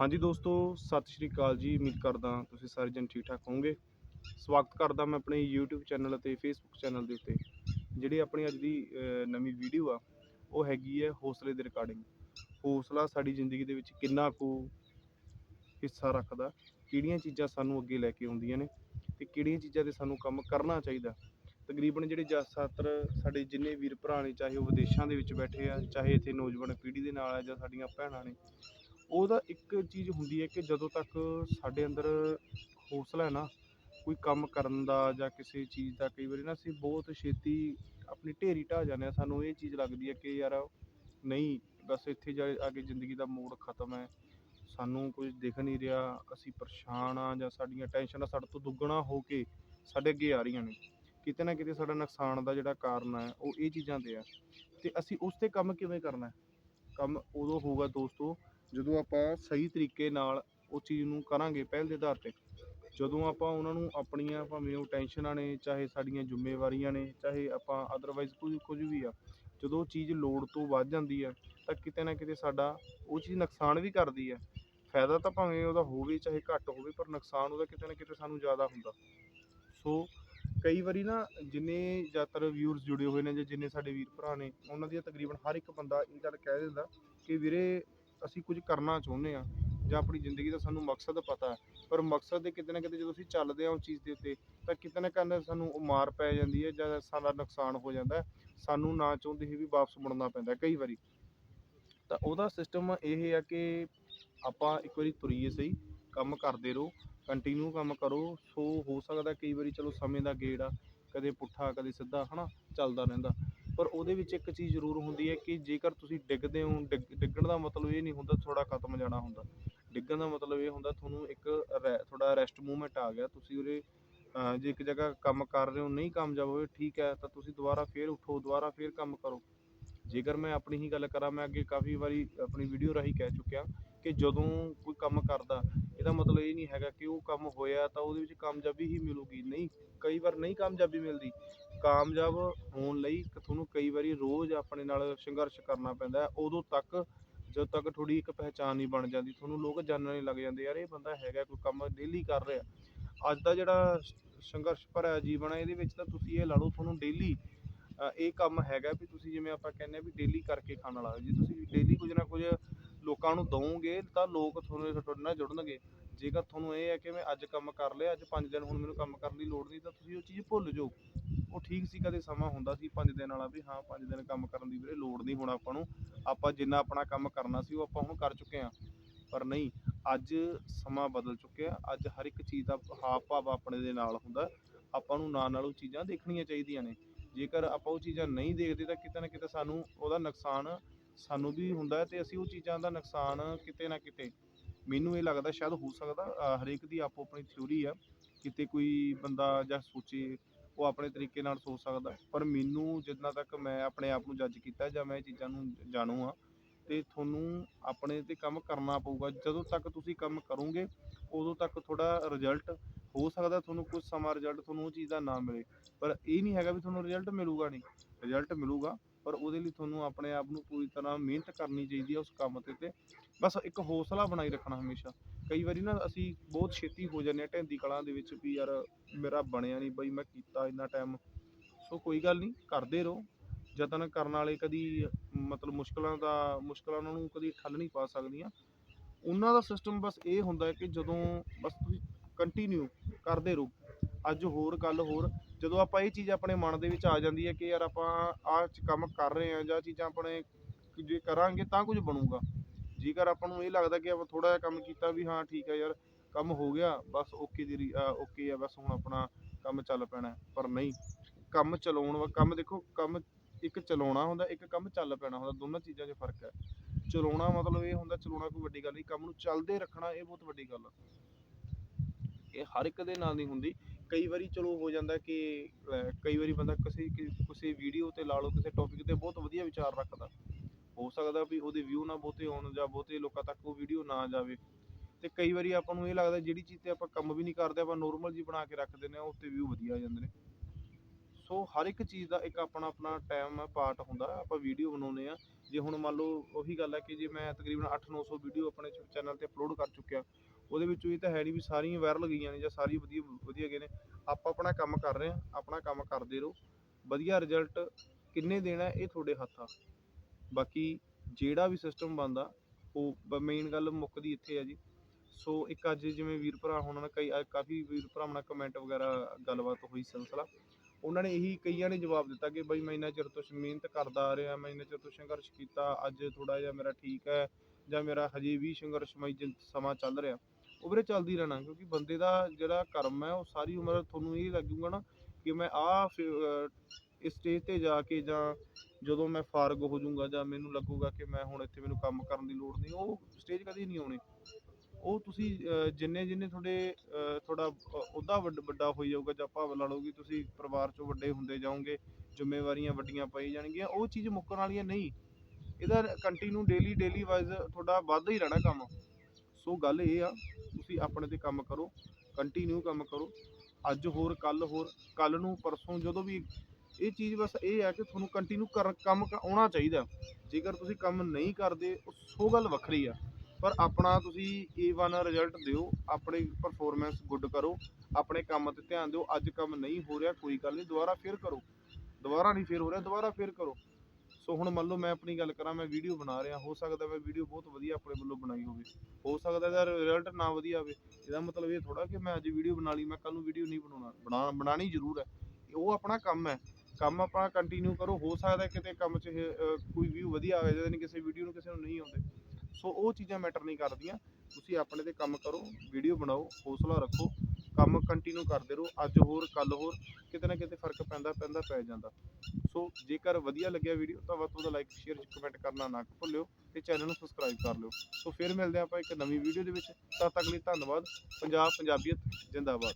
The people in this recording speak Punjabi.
ਹਾਂਜੀ ਦੋਸਤੋ, ਸਤਿ ਸ਼੍ਰੀ ਅਕਾਲ ਜੀ। ਉਮੀਦ ਕਰਦਾ ਤੁਸੀਂ ਸਾਰੇ ਜਣ ਠੀਕ ਠਾਕ ਹੋਵੋਗੇ। ਸਵਾਗਤ ਕਰਦਾ ਮੈਂ ਆਪਣੇ YouTube ਚੈਨਲ ਅਤੇ Facebook ਚੈਨਲ ਦੇ ਉੱਤੇ। ਜਿਹੜੀ ਆਪਣੀ ਅੱਜ ਦੀ ਨਵੀਂ ਵੀਡੀਓ ਆ, ਉਹ ਹੈਗੀ ਹੈ ਹੌਸਲੇ ਦੇ ਰਿਕਾਰਡਿੰਗ ਹੌਸਲਾ ਸਾਡੀ ਜ਼ਿੰਦਗੀ ਦੇ ਵਿੱਚ ਕਿੰਨਾ ਕੁ ਹਿੱਸਾ ਰੱਖਦਾ, ਕਿਹੜੀਆਂ ਚੀਜ਼ਾਂ ਸਾਨੂੰ ਅੱਗੇ ਲੈ ਕੇ ਆਉਂਦੀਆਂ ਨੇ ਤੇ ਕਿਹੜੀਆਂ ਚੀਜ਼ਾਂ ਤੇ ਸਾਨੂੰ ਕੰਮ ਕਰਨਾ ਚਾਹੀਦਾ। ਤਕਰੀਬਨ ਜਿਹੜੇ ਜ਼ਿਆਦਾਤਰ ਸਾਡੇ ਜਿੰਨੇ ਵੀਰ ਭਰਾ ਨੇ, ਚਾਹੇ ਉਹ ਵਿਦੇਸ਼ਾਂ ਦੇ ਵਿੱਚ ਬੈਠੇ ਆ, ਚਾਹੇ ਇੱਥੇ ਨੌਜਵਾਨ ਪੀੜ੍ਹੀ ਦੇ ਨਾਲ ਆ ਜਾਂ ਸਾਡੀਆਂ ਭੈਣਾਂ ਨੇ ਉਹਦਾ ਇੱਕ ਚੀਜ਼ ਹੁੰਦੀ ਹੈ ਕਿ ਜਦੋਂ ਤੱਕ ਸਾਡੇ ਅੰਦਰ ਹੌਸਲਾ ਹੈ ਨਾ, ਕੋਈ ਕੰਮ ਕਰਨ ਦਾ ਜਾਂ ਕਿਸੇ ਚੀਜ਼ ਦਾ, ਕਈ ਵਾਰੀ ਨਾ ਅਸੀਂ ਬਹੁਤ ਛੇਤੀ ਆਪਣੀ ਢੇਰੀ ਢਾਹ ਜਾਂਦੇ ਆ ਸਾਨੂੰ ਇਹ ਚੀਜ਼ ਲੱਗਦੀ ਹੈ ਕਿ ਯਾਰ ਨਹੀਂ, ਬਸ ਇੱਥੇ ਜਾ ਆ ਕੇ ਜ਼ਿੰਦਗੀ ਦਾ ਮੋੜ ਖਤਮ ਹੈ, ਸਾਨੂੰ ਕੁਝ ਦਿਖ ਨਹੀਂ ਰਿਹਾ, ਅਸੀਂ ਪਰੇਸ਼ਾਨ ਆ ਜਾਂ ਸਾਡੀਆਂ ਟੈਨਸ਼ਨਾਂ ਸਾਡੇ ਤੋਂ ਦੁੱਗਣਾ ਹੋ ਕੇ ਸਾਡੇ ਅੱਗੇ ਆ ਰਹੀਆਂ ਨੇ। ਕਿਤੇ ਨਾ ਕਿਤੇ ਸਾਡਾ ਨੁਕਸਾਨ ਦਾ ਜਿਹੜਾ ਕਾਰਨ ਹੈ, ਉਹ ਇਹ ਚੀਜ਼ਾਂ ਤੇ ਆ। ਤੇ ਅਸੀਂ ਉਸ ਤੇ ਕੰਮ ਕਿਵੇਂ ਕਰਨਾ ਹੈ? ਕੰਮ ਉਦੋਂ ਹੋਊਗਾ ਦੋਸਤੋ ਜਦੋਂ ਆਪਾਂ ਸਹੀ ਤਰੀਕੇ ਨਾਲ ਉਹ ਚੀਜ਼ ਨੂੰ ਕਰਾਂਗੇ ਪਹਿਲ ਦੇ ਆਧਾਰ ਤੇ, ਜਦੋਂ ਆਪਾਂ ਉਹਨਾਂ ਨੂੰ ਆਪਣੀਆਂ ਭਾਵੇਂ ਉਹ ਟੈਨਸ਼ਨਾਂ ਨੇ, ਚਾਹੇ ਸਾਡੀਆਂ ਜ਼ਿੰਮੇਵਾਰੀਆਂ ਨੇ, ਚਾਹੇ ਆਪਾਂ ਅਦਰਵਾਈਜ਼ ਕੁਝ ਕੁਝ ਵੀ ਆ, ਜਦੋਂ ਉਹ ਚੀਜ਼ ਲੋੜ ਤੋਂ ਵੱਧ ਜਾਂਦੀ ਆ, ਤਾਂ ਕਿਤੇ ਨਾ ਕਿਤੇ ਸਾਡਾ ਉਹ ਚੀਜ਼ ਨੁਕਸਾਨ ਵੀ ਕਰਦੀ ਹੈ ਫਾਇਦਾ ਤਾਂ ਭਾਵੇਂ ਉਹਦਾ ਹੋਵੇ, ਚਾਹੇ ਘੱਟ ਹੋਵੇ, ਪਰ ਨੁਕਸਾਨ ਉਹਦਾ ਕਿਤੇ ਨਾ ਕਿਤੇ ਸਾਨੂੰ ਜ਼ਿਆਦਾ ਹੁੰਦਾ। ਸੋ ਕਈ ਵਾਰੀ ਨਾ ਜਿੰਨੇ ਜ਼ਿਆਦਾਤਰ ਵਿਊਅਰਸ ਜੁੜੇ ਹੋਏ ਨੇ ਜਾਂ ਜਿੰਨੇ ਸਾਡੇ ਵੀਰ ਭਰਾ ਨੇ, ਉਹਨਾਂ ਦੀਆਂ ਤਕਰੀਬਨ ਹਰ ਇੱਕ ਬੰਦਾ ਇਹ ਗੱਲ ਕਹਿ ਦਿੰਦਾ ਕਿ ਵੀਰੇ ਅਸੀਂ ਕੁਝ ਕਰਨਾ ਚਾਹੁੰਦੇ ਆ ਜਾਂ ਆਪਣੀ ਜ਼ਿੰਦਗੀ ਦਾ ਸਾਨੂੰ ਮਕਸਦ ਪਤਾ ਹੈ, ਪਰ ਮਕਸਦ ਦੇ ਕਿਤੇ ਨਾ ਕਿਤੇ ਜਦੋਂ ਅਸੀਂ ਚੱਲਦੇ ਹਾਂ ਉਸ ਚੀਜ਼ ਦੇ ਉੱਤੇ, ਤਾਂ ਕਿਤੇ ਨਾ ਕਿਤੇ ਸਾਨੂੰ ਉਹ ਮਾਰ ਪੈ ਜਾਂਦੀ ਹੈ ਜਾਂ ਸਾਡਾ ਨੁਕਸਾਨ ਹੋ ਜਾਂਦਾ ਸਾਨੂੰ ਨਾ ਚਾਹੁੰਦੇ ਹੀ ਵੀ ਵਾਪਸ ਮੁੜਨਾ ਪੈਂਦਾ ਕਈ ਵਾਰੀ। ਤਾਂ ਉਹਦਾ ਸਿਸਟਮ ਇਹ ਆ ਕਿ ਆਪਾਂ ਇੱਕ ਵਾਰੀ ਤੁਰੀਏ ਸਹੀ, ਕੰਮ ਕਰਦੇ ਰਹੋ ਕੰਟੀਨਿਊ ਕੰਮ ਕਰੋ, ਸੋ ਹੋ ਸਕਦਾ ਕਈ ਵਾਰੀ ਚਲੋ ਸਮੇਂ ਦਾ ਗੇੜ ਆ, ਕਦੇ ਪੁੱਠਾ, ਕਦੇ ਸਿੱਧਾ, ਹਨਾ, ਚੱਲਦਾ ਰਹਿੰਦਾ। ਪਰ ਉਹਦੇ ਵਿੱਚ ਇੱਕ ਚੀਜ਼ ਜ਼ਰੂਰ ਹੁੰਦੀ ਹੈ ਕਿ ਜੇਕਰ ਤੁਸੀਂ ਡਿੱਗਦੇ ਹੋ, ਡਿੱਗ- ਡਿੱਗਣ ਦਾ ਮਤਲਬ ਇਹ ਨਹੀਂ ਹੁੰਦਾ ਥੋੜਾ ਖਤਮ ਜਾਣਾ ਹੁੰਦਾ। ਡਿੱਗਣ ਦਾ ਮਤਲਬ ਇਹ ਹੁੰਦਾ ਤੁਹਾਨੂੰ ਇੱਕ ਥੋੜਾ ਰੈਸਟ ਮੂਵਮੈਂਟ ਆ ਗਿਆ, ਤੁਸੀਂ ਉਹਦੇ ਜੇ ਇੱਕ ਜਗ੍ਹਾ ਕੰਮ ਕਰ ਰਹੇ ਹੋ, ਨਹੀਂ ਕਾਮਯਾਬ ਹੋਏ, ਠੀਕ ਹੈ, ਤਾਂ ਤੁਸੀਂ ਦੁਬਾਰਾ ਫੇਰ ਉਠੋ, ਦੁਬਾਰਾ ਫੇਰ ਕੰਮ ਕਰੋ। ਜੇਕਰ ਮੈਂ ਆਪਣੀ ਹੀ ਗੱਲ ਕਰਾਂ, ਮੈਂ ਅੱਗੇ ਕਾਫੀ ਵਾਰੀ ਆਪਣੀ ਵੀਡੀਓ ਰਾਹੀਂ ਕਹਿ ਚੁੱਕਿਆ ਕਿ ਜਦੋਂ ਕੋਈ ਕੰਮ ਕਰਦਾ, ਇਹਦਾ ਮਤਲਬ ਇਹ ਨਹੀਂ ਹੈਗਾ ਕਿ ਉਹ ਕੰਮ ਹੋਇਆ ਤਾਂ ਉਹਦੇ ਵਿੱਚ ਕਾਮਯਾਬੀ ਹੀ ਮਿਲੂਗੀ। ਨਹੀਂ, ਕਈ ਵਾਰ ਨਹੀਂ ਕਾਮਯਾਬੀ ਮਿਲਦੀ। ਕਾਮਯਾਬ ਹੋਣ ਲਈ ਤੁਹਾਨੂੰ ਕਈ ਵਾਰੀ ਰੋਜ਼ ਆਪਣੇ ਨਾਲ ਸੰਘਰਸ਼ ਕਰਨਾ ਪੈਂਦਾ ਉਦੋਂ ਤੱਕ, ਜਦੋਂ ਤੱਕ ਤੁਹਾਡੀ ਇੱਕ ਪਹਿਚਾਣ ਨਹੀਂ ਬਣ ਜਾਂਦੀ, ਤੁਹਾਨੂੰ ਲੋਕ ਜਾਣਨ ਲੱਗ ਜਾਂਦੇ, ਯਾਰ, ਇਹ ਬੰਦਾ ਹੈਗਾ, ਕੋਈ ਕੰਮ ਡੇਲੀ ਕਰ ਰਿਹਾ। ਅੱਜ ਦਾ ਜਿਹੜਾ ਸੰਘਰਸ਼ ਭਰਿਆ ਜੀਵਨ ਹੈ, ਇਹਦੇ ਵਿੱਚ ਤਾਂ ਤੁਸੀਂ ਇਹ ਲਾ ਲਓ, ਤੁਹਾਨੂੰ ਡੇਲੀ ਇਹ ਕੰਮ ਹੈਗਾ ਵੀ ਤੁਸੀਂ ਜਿਵੇਂ ਆਪਾਂ ਕਹਿੰਦੇ ਆ ਵੀ ਡੇਲੀ ਕਰਕੇ ਖਾਣ ਵਾਲਾ। ਜੇ ਤੁਸੀਂ ਡੇਲੀ ਕੁਝ ਨਾ ਕੁਝ ਲੋਕਾਂ ਨੂੰ ਦਵੋਗੇ, ਤਾਂ ਲੋਕ ਤੁਹਾਨੂੰ ਤੁਹਾਡੇ ਨਾਲ ਜੁੜਨਗੇ। ਜੇਕਰ ਤੁਹਾਨੂੰ ਇਹ ਹੈ ਕਿ ਮੈਂ ਅੱਜ ਕੰਮ ਕਰ ਲਿਆ, ਅੱਜ 5 ਦਿਨ ਹੁਣ ਮੈਨੂੰ ਕੰਮ ਕਰਨ ਦੀ ਲੋੜ ਨਹੀਂ, ਤਾਂ ਤੁਸੀਂ ਉਹ ਚੀਜ਼ ਭੁੱਲ ਜਾਓ। ਉਹ ਠੀਕ ਸੀ, ਕਦੇ ਸਮਾਂ ਹੁੰਦਾ ਸੀ 5 ਦਿਨ ਵਾਲਾ ਵੀ, ਹਾਂ 5 ਦਿਨ ਕੰਮ ਕਰਨ ਦੀ ਵੀਰੇ ਲੋੜ ਨਹੀਂ ਹੁਣ ਆਪਾਂ ਨੂੰ। ਆਪਾਂ ਜਿੰਨਾ ਆਪਣਾ ਕੰਮ ਕਰਨਾ ਸੀ, ਉਹ ਆਪਾਂ ਹੁਣ ਕਰ ਚੁੱਕੇ ਹਾਂ। ਪਰ ਨਹੀਂ, ਅੱਜ ਸਮਾਂ ਬਦਲ ਚੁੱਕਿਆ। ਅੱਜ ਹਰ ਇੱਕ ਚੀਜ਼ ਦਾ ਹਾਵ ਭਾਵ ਆਪਣੇ ਦੇ ਨਾਲ ਹੁੰਦਾ। ਆਪਾਂ ਨੂੰ ਨਾਲ ਨਾਲ ਉਹ ਚੀਜ਼ਾਂ ਦੇਖਣੀਆਂ ਚਾਹੀਦੀਆਂ ਨੇ। ਜੇਕਰ ਆਪਾਂ ਉਹ ਚੀਜ਼ਾਂ ਨਹੀਂ ਦੇਖਦੇ, ਤਾਂ ਕਿਤੇ ਨਾ ਕਿਤੇ ਸਾਨੂੰ ਉਹਦਾ ਨੁਕਸਾਨ ਸਾਨੂੰ ਵੀ ਹੁੰਦਾ ਹੈ ਤੇ ਅਸੀਂ ਉਹ ਚੀਜ਼ਾਂ ਦਾ ਨੁਕਸਾਨ ਕਿਤੇ ਨਾ ਕਿਤੇ ਮੈਨੂੰ ਇਹ ਲੱਗਦਾ ਸ਼ਾਇਦ ਹੋ ਸਕਦਾ ਹਰੇਕ ਦੀ ਆਪੋ ਆਪਣੀ ਥਿਊਰੀ ਆ, ਕਿਤੇ ਕੋਈ ਬੰਦਾ ਜਾਂ ਸੋਚੇ, ਉਹ ਆਪਣੇ ਤਰੀਕੇ ਨਾਲ ਸੋਚ ਸਕਦਾ। ਪਰ ਮੈਨੂੰ ਜਿੰਨਾ ਤੱਕ ਮੈਂ ਆਪਣੇ ਆਪ ਨੂੰ ਜੱਜ ਕੀਤਾ ਜਾਂ ਮੈਂ ਇਹ ਚੀਜ਼ਾਂ ਨੂੰ ਜਾਣੂ ਆ ਤੇ ਤੁਹਾਨੂੰ ਆਪਣੇ ਤੇ ਕੰਮ ਕਰਨਾ ਪਊਗਾ। ਜਦੋਂ ਤੱਕ ਤੁਸੀਂ ਕੰਮ ਕਰੋਗੇ, ਉਦੋਂ ਤੱਕ ਤੁਹਾਡਾ ਰਿਜ਼ਲਟ ਹੋ ਸਕਦਾ, ਤੁਹਾਨੂੰ ਕੁਝ ਸਮਾਂ ਰਿਜ਼ਲਟ ਤੁਹਾਨੂੰ ਉਹ ਚੀਜ਼ ਦਾ ਨਾ ਮਿਲੇ। ਪਰ ਇਹ ਨਹੀਂ ਹੈਗਾ ਵੀ ਤੁਹਾਨੂੰ ਰਿਜ਼ਲਟ ਮਿਲੂਗਾ ਨਹੀਂ। ਰਿਜ਼ਲਟ ਮਿਲੂਗਾ, ਪਰ ਉਹਦੇ ਲਈ ਤੁਹਾਨੂੰ ਆਪਣੇ ਆਪ ਨੂੰ ਪੂਰੀ ਤਰ੍ਹਾਂ ਮਿਹਨਤ ਕਰਨੀ ਚਾਹੀਦੀ ਹੈ ਉਸ ਕੰਮ ਤੇ ਤੇ। ਬਸ ਇੱਕ ਹੌਸਲਾ ਬਣਾਈ ਰੱਖਣਾ ਹਮੇਸ਼ਾ। ਕਈ ਵਾਰੀ ਨਾ ਅਸੀਂ ਬਹੁਤ ਛੇਤੀ ਹੋ ਜਾਂਦੇ ਹਾਂ ਢੈਂਦੀ ਕਲਾਂ ਦੇ ਵਿੱਚ ਵੀ ਯਾਰ ਮੇਰਾ ਬਣਿਆ ਨਹੀਂ ਬਈ ਮੈਂ ਕੀਤਾ ਇੰਨਾ ਟਾਈਮ ਸੋ ਕੋਈ ਗੱਲ ਨਹੀਂ, ਕਰਦੇ ਰਹੋ। ਯਤਨ ਕਰਨ ਵਾਲੇ ਕਦੀ ਮਤਲਬ ਮੁਸ਼ਕਲਾਂ ਦਾ, ਮੁਸ਼ਕਲਾਂ ਉਹਨਾਂ ਨੂੰ ਕਦੀ ਠੱਲ ਨਹੀਂ ਪਾ ਸਕਦੀਆਂ। ਉਹਨਾਂ ਦਾ ਸਿਸਟਮ ਬਸ ਇਹ ਹੁੰਦਾ ਹੈ ਕਿ ਜਦੋਂ ਬਸ ਤੁਸੀਂ ਕੰਟੀਨਿਊ ਕਰਦੇ ਰਹੋ। ਅੱਜ ਹੋਰ ਕੱਲ ਹੋਰ। ਜਦੋਂ ਆਪਾਂ ਇਹ ਚੀਜ਼ ਆਪਣੇ ਮਨ ਦੇ ਵਿੱਚ ਆ ਜਾਂਦੀ ਹੈ ਕਿ ਯਾਰ ਆਪਾਂ ਆਹ ਕੰਮ ਕਰ ਰਹੇ ਹਾਂ ਜਾਂ ਚੀਜ਼ਾਂ ਆਪਣੇ ਜੇ ਕਰਾਂਗੇ ਤਾਂ ਕੁਝ ਬਣੂਗਾ। ਜੇਕਰ ਆਪਾਂ ਨੂੰ ਇਹ ਲੱਗਦਾ ਕਿ ਆਪਾਂ ਥੋੜਾ ਜਿਹਾ ਕੰਮ ਕੀਤਾ ਵੀ ਹਾਂ, ਠੀਕ ਹੈ ਯਾਰ, ਕੰਮ ਹੋ ਗਿਆ, ਬਸ ਓਕੇ ਦੀ ਓਕੇ ਆ, ਬਸ ਹੁਣ ਆਪਣਾ ਕੰਮ ਚੱਲ ਪੈਣਾ ਪਰ ਨਹੀਂ, ਕੰਮ ਚਲਾਉਣ ਵਾ, ਕੰਮ ਦੇਖੋ, ਕੰਮ ਇੱਕ ਚਲਾਉਣਾ ਹੁੰਦਾ, ਇੱਕ ਕੰਮ ਚੱਲ ਪੈਣਾ ਹੁੰਦਾ, ਦੋਨਾਂ ਚੀਜ਼ਾਂ 'ਚ ਫ਼ਰਕ ਹੈ। ਚਲਾਉਣਾ ਮਤਲਬ ਇਹ ਹੁੰਦਾ, ਚਲਾਉਣਾ ਕੋਈ ਵੱਡੀ ਗੱਲ ਨਹੀਂ, ਕੰਮ ਨੂੰ ਚੱਲਦੇ ਰੱਖਣਾ ਇਹ ਬਹੁਤ ਵੱਡੀ ਗੱਲ ਆ। ਇਹ ਹਰ ਇੱਕ ਦੇ ਨਾਲ ਨਹੀਂ ਹੁੰਦੀ। ਕਈ ਵਾਰੀ ਚਲੋ ਹੋ ਜਾਂਦਾ ਕਿ ਕਈ ਵਾਰੀ ਬੰਦਾ ਕਿਸੇ ਕਿਸੇ ਵੀਡੀਓ ਤੇ ਲਾ ਲਓ, ਕਿਸੇ ਟੌਪਿਕ ਤੇ ਬਹੁਤ ਵਧੀਆ ਵਿਚਾਰ ਰੱਖਦਾ। ਹੋ ਸਕਦਾ ਵੀ ਉਹਦੇ ਵਿਊ ਨਾ ਬਹੁਤੇ ਆਉਣ ਜਾਂ ਬਹੁਤੇ ਲੋਕਾਂ ਤੱਕ ਉਹ ਵੀਡੀਓ ਨਾ ਜਾਵੇ। ਤੇ ਕਈ ਵਾਰੀ ਆਪਾਂ ਨੂੰ ਇਹ ਲੱਗਦਾ ਜਿਹੜੀ ਚੀਜ਼ ਤੇ ਆਪਾਂ ਕੰਮ ਵੀ ਨਹੀਂ ਕਰਦੇ, ਆਪਾਂ ਨੋਰਮਲ ਜੀ ਬਣਾ ਕੇ ਰੱਖ ਦਿੰਦੇ ਆ ਉੱਤੇ ਵਿਊ ਵਧੀਆ ਆ ਜਾਂਦੇ ਨੇ। ਸੋ ਹਰ ਇੱਕ ਚੀਜ਼ ਦਾ ਇੱਕ ਆਪਣਾ ਆਪਣਾ ਟਾਈਮ ਹੈ ਪਾਰਟ ਹੁੰਦਾ, ਆਪਾਂ ਵੀਡੀਓ ਬਣਾਉਂਦੇ ਆ ਜੇ ਹੁਣ ਮੰਨ ਲਓ ਉਹੀ ਗੱਲ ਹੈ ਕਿ ਜੇ ਮੈਂ ਤਕਰੀਬਨ 8-900 ਵੀਡੀਓ ਆਪਣੇ ਚੈਨਲ ਤੇ ਅਪਲੋਡ ਕਰ ਚੁੱਕਿਆ, ਉਹਦੇ ਵਿੱਚੋਂ ਇਹ ਤਾਂ ਹੈ ਨਹੀਂ ਵੀ ਸਾਰੀਆਂ ਵਾਇਰਲ ਗਈਆਂ ਨੇ ਜਾਂ ਸਾਰੀ ਵਧੀਆ ਵਧੀਆ ਗਏ ਨੇ। ਆਪਾਂ ਆਪਣਾ ਕੰਮ ਕਰ ਰਹੇ ਆ ਆਪਣਾ ਕੰਮ ਕਰਦੇ ਰਹੋ। ਵਧੀਆ ਰਿਜ਼ਲਟ ਕਿੰਨੇ ਦੇਣਾ ਇਹ ਤੁਹਾਡੇ ਹੱਥ। ਆ ਬਾਕੀ ਜਿਹੜਾ ਵੀ ਸਿਸਟਮ ਬਣਦਾ, ਉਹ ਮੇਨ ਗੱਲ ਮੁੱਕਦੀ ਇੱਥੇ ਆ ਜੀ। ਸੋ ਇੱਕ ਅੱਜ ਜਿਵੇਂ ਵੀਰ ਭਰਾ ਹੋਣਾ ਨਾਲ ਕਈ ਕਾਫੀ ਵੀਰ ਭਰਾਵਾਂ ਨਾਲ ਕਮੈਂਟ ਵਗੈਰਾ ਗੱਲਬਾਤ ਹੋਈ ਸਿਲਸਿਲਾ। ਉਹਨਾਂ ਨੇ ਇਹੀ ਕਈਆਂ ਨੇ ਜਵਾਬ ਦਿੱਤਾ ਕਿ ਬਈ ਮੈਂ ਇੰਨਾ ਚਿਰ ਤੋਂ ਮਿਹਨਤ ਕਰਦਾ ਆ ਰਿਹਾ, ਮੈਂ ਇੰਨਾ ਚਿਰ ਤੋਂ ਸੰਘਰਸ਼ ਕੀਤਾ, ਅੱਜ ਥੋੜਾ ਜਿਹਾ ਮੇਰਾ ਠੀਕ ਹੈ, ਜਾਂ ਮੇਰਾ ਹਜੇ ਵੀ ਸੰਘਰਸ਼ਮਈ ਜਿੰ- ਸਮਾਂ ਚੱਲ ਰਿਹਾ। ਉਹ ਵੀਰੇ ਚੱਲਦੀ ਰਹਿਣਾ, ਕਿਉਂਕਿ ਬੰਦੇ ਦਾ ਜਿਹੜਾ ਕਰਮ ਹੈ, ਉਹ ਸਾਰੀ ਉਮਰ ਤੁਹਾਨੂੰ ਇਹ ਲੱਗੂਗਾ ਨਾ ਕਿ ਮੈਂ ਆ ਇਸ ਸਟੇਜ ਤੇ ਜਾ ਕੇ ਜਾਂ ਜਦੋਂ ਮੈਂ ਫਾਰਗ ਹੋ ਜਾਊਂਗਾ ਜਾਂ ਮੈਨੂੰ ਲੱਗੂਗਾ ਕਿ ਮੈਂ ਹੁਣ ਇੱਥੇ ਮੈਨੂੰ ਕੰਮ ਕਰਨ ਦੀ ਲੋੜ ਨਹੀਂ ਉਹ ਸਟੇਜ ਕਦੀ ਨਹੀਂ ਆਉਣੀ। ਉਹ ਤੁਸੀਂ ਜਿੰਨੇ ਜਿੰਨੇ ਤੁਹਾਡੇ ਤੁਹਾਡਾ ਅਹ, ਉਹਦਾ ਵੱਡਾ ਹੋਈ ਜਾਊਗਾ ਜਾਂ ਭਾਵ ਲਾ ਲਓ ਤੁਸੀਂ ਪਰਿਵਾਰ ਚੋਂ ਵੱਡੇ ਹੁੰਦੇ ਜਾਓਗੇ ਜ਼ਿੰਮੇਵਾਰੀਆਂ ਵੱਡੀਆਂ ਪਈ ਜਾਣਗੀਆਂ ਉਹ ਚੀਜ਼ ਮੁੱਕਣ ਵਾਲੀਆਂ ਨਹੀਂ। ਇਹਦਾ ਕੰਟੀਨਿਊ ਡੇਲੀ ਡੇਲੀ ਵਾਈਜ਼ ਤੁਹਾਡਾ ਵੱਧਦਾ ਹੀ ਰਹਿਣਾ ਕੰਮ। ਸੋ ਗੱਲ ਇਹ ਆ ਤੁਸੀਂ ਆਪਣੇ ਤੇ ਕੰਮ ਕਰੋ ਕੰਟੀਨਿਊ ਕੰਮ ਕਰੋ। ਅੱਜ ਹੋਰ ਕੱਲ ਹੋਰ ਕੱਲ ਨੂੰ ਪਰਸੋਂ ਜਦੋਂ ਵੀ ਇਹ ਚੀਜ਼ ਬਸ ਇਹ ਹੈ ਕਿ ਤੁਹਾਨੂੰ ਕੰਟੀਨਿਊ ਕਰ, ਕੰਮ ਕ- ਆਉਣਾ ਚਾਹੀਦਾ। ਜੇਕਰ ਤੁਸੀਂ ਕੰਮ ਨਹੀਂ ਕਰਦੇ, ਉਹ ਸੋ ਗੱਲ ਵੱਖਰੀ ਆ। ਪਰ ਆਪਣਾ ਤੁਸੀਂ A1 ਰਿਜ਼ਲਟ ਦਿਓ, ਆਪਣੀ ਪਰਫਾਰਮੈਂਸ ਗੁੱਡ ਕਰੋ, ਆਪਣੇ ਕੰਮ ਤੇ ਧਿਆਨ ਦਿਓ। ਅੱਜ ਕੰਮ ਨਹੀਂ ਹੋ ਰਿਹਾ, ਕੋਈ ਗੱਲ ਨਹੀਂ, ਦੁਬਾਰਾ ਫਿਰ ਕਰੋ। ਦੁਬਾਰਾ ਨਹੀਂ ਫਿਰ ਹੋ ਰਿਹਾ, ਦੁਬਾਰਾ ਫਿਰ ਕਰੋ। ਸੋ ਹੁਣ ਮੰਨ ਲਓ ਮੈਂ ਆਪਣੀ ਗੱਲ ਕਰਾਂ, ਮੈਂ ਵੀਡੀਓ ਬਣਾ ਰਿਹਾ, ਹੋ ਸਕਦਾ ਮੈਂ ਵੀਡੀਓ ਬਹੁਤ ਵਧੀਆ ਆਪਣੇ ਵੱਲੋਂ ਬਣਾਈ ਹੋਵੇ। ਹੋ ਸਕਦਾ ਇਹਦਾ ਰਿਜ਼ਲਟ ਨਾ ਵਧੀਆ ਆਵੇ। ਇਹਦਾ ਮਤਲਬ ਇਹ ਥੋੜਾ ਕਿ ਮੈਂ ਅੱਜ ਵੀਡੀਓ ਬਣਾ ਲਈ, ਮੈਂ ਕੱਲ ਨੂੰ ਵੀਡੀਓ ਨਹੀਂ ਬਣਾਉਣਾ, ਬਣਾ ਬਣਾਣੀ ਜ਼ਰੂਰ ਹੈ। ਉਹ ਆਪਣਾ ਕੰਮ ਹੈ। ਕੰਮ ਆਪਣਾ ਕੰਟੀਨਿਊ ਕਰੋ, ਹੋ ਸਕਦਾ ਕਿਤੇ ਕੰਮ 'ਚ ਕੋਈ ਵਿਊ ਵਧੀਆ ਆਵੇ, ਜਦੋਂ ਨੇ ਕਿਸੇ ਵੀਡੀਓ ਨੂੰ ਕਿਸੇ ਨੂੰ ਨਹੀਂ ਆਉਂਦੇ। ਸੋ ਉਹ ਚੀਜ਼ਾਂ ਮੈਟਰ ਨਹੀਂ ਕਰਦੀਆਂ। ਤੁਸੀਂ ਆਪਣੇ ਤੇ ਕੰਮ ਕਰੋ ਵੀਡੀਓ ਬਣਾਓ, ਹੌਸਲਾ ਰੱਖੋ, ਕੰਮ ਕੰਟੀਨਿਊ ਕਰਦੇ ਰਹੋ। ਅੱਜ ਹੋਰ ਕੱਲ ਹੋਰ, ਕਿਤੇ ਨਾ ਕਿਤੇ ਫ਼ਰਕ ਪੈਂਦਾ ਪੈਂਦਾ ਪੈ ਜਾਂਦਾ। ਸੋ ਜੇਕਰ ਵਧੀਆ ਲੱਗਿਆ ਵੀਡੀਓ ਤਾਂ ਵੱਧ ਤੋਂ ਵੱਧ ਲਾਈਕ ਸ਼ੇਅਰ ਕਮੈਂਟ ਕਰਨਾ ਨਾ ਭੁੱਲਿਓ ਤੇ ਚੈਨਲ ਨੂੰ ਸਬਸਕ੍ਰਾਈਬ ਕਰ ਲਿਓ। ਸੋ ਫਿਰ ਮਿਲਦੇ ਹਾਂ ਆਪਾਂ ਇੱਕ ਨਵੀਂ ਵੀਡੀਓ ਦੇ ਵਿੱਚ। ਤਦ ਤੱਕ ਲਈ ਧੰਨਵਾਦ। ਪੰਜਾਬ ਪੰਜਾਬੀਅਤ, ਜਿੰਦਾਬਾਦ।